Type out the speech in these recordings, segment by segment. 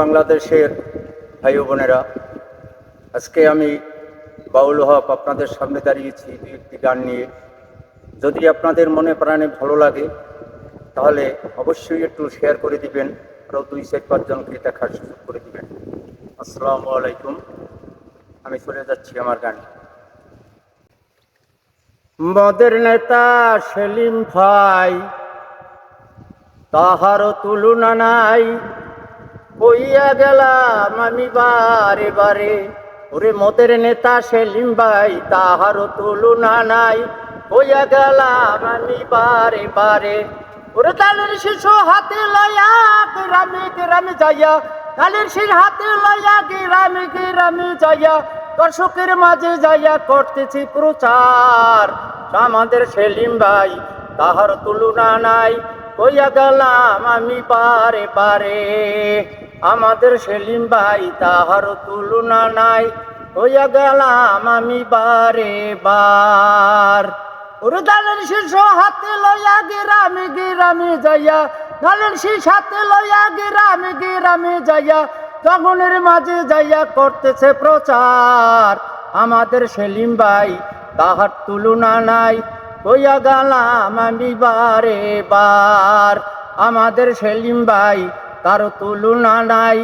বাংলাদেশের ভাই বোনেরা, আজকে আমি বাউল হক আপনাদের সামনে দাঁড়িয়েছি দুই একটি গান নিয়ে। যদি আপনাদের মনে প্রাণে ভালো লাগে, তাহলে অবশ্যই একটু শেয়ার করে দিবেন, আরও দুই চার পাঁচজনকে দেখার সুযোগ করে দিবেন। আসসালামু আলাইকুম, আমি চলে যাচ্ছি আমার গান। মদের নেতা সেলিম ভাই, তাহারও তুলনা নাই কইয়া গেলাম আমি বারে বারে। ওরে মদের নেতা সেলিম ভাই তাহারও তুলনা নাই। কইয়া গেলাম আমি বারে বারে। ওরে তালের শিশু হাতে লয়া গ্রামে গ্রামে যাইয়া। তালের শির হাতে লয়া গ্রামে গ্রামে যাইয়া। দর্শকের মাঝে যাইয়া করতেছি প্রচার। আমাদের সেলিম ভাই তাহার তুলনা নাই। কইয়া গেলাম আমি পারে পারে আমাদের সেলিম ভাই, তাহার তুলনা নাই। কইয়া গেলাম আমি বারে বার। ওরে শীর্ষ হাতে লইয়া গিরামে গিরামে যাইয়া, দালের শীষ হাতে লইয়া গিরামে গিরামে যাইয়া জগনের মাঝে যাইয়া করতেছে প্রচার। আমাদের সেলিম ভাই, তাহার তুলনা নাই। কইয়া গেলাম আমি বারে বার। আমাদের সেলিম ভাই তার তুলনা নাই,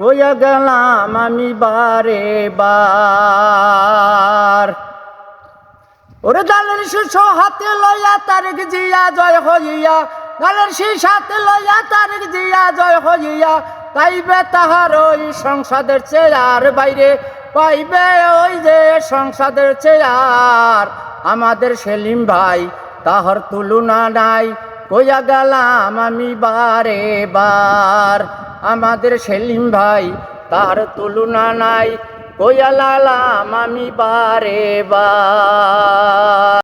কইয়া গেলাম আমি বারে বার। ওরে দালের শীর্ষ হাতে লইয়া তারিখ জিয়া জয় হইয়া দালের শীষ হাতে লইয়া তারিখ জিয়া জয় হইয়া, পাইবে তাহার ওই সংসদের চেয়ার বাইরে, পাইবে ওই যে সংসদের চেয়ার। আমাদের সেলিম ভাই, তাহার তুলনা নাই কইয়া গেলাম আমি বারে বার। আমাদের সেলিম ভাই তার তুলনা নাই কইয়া লালাম আমি বারে বার।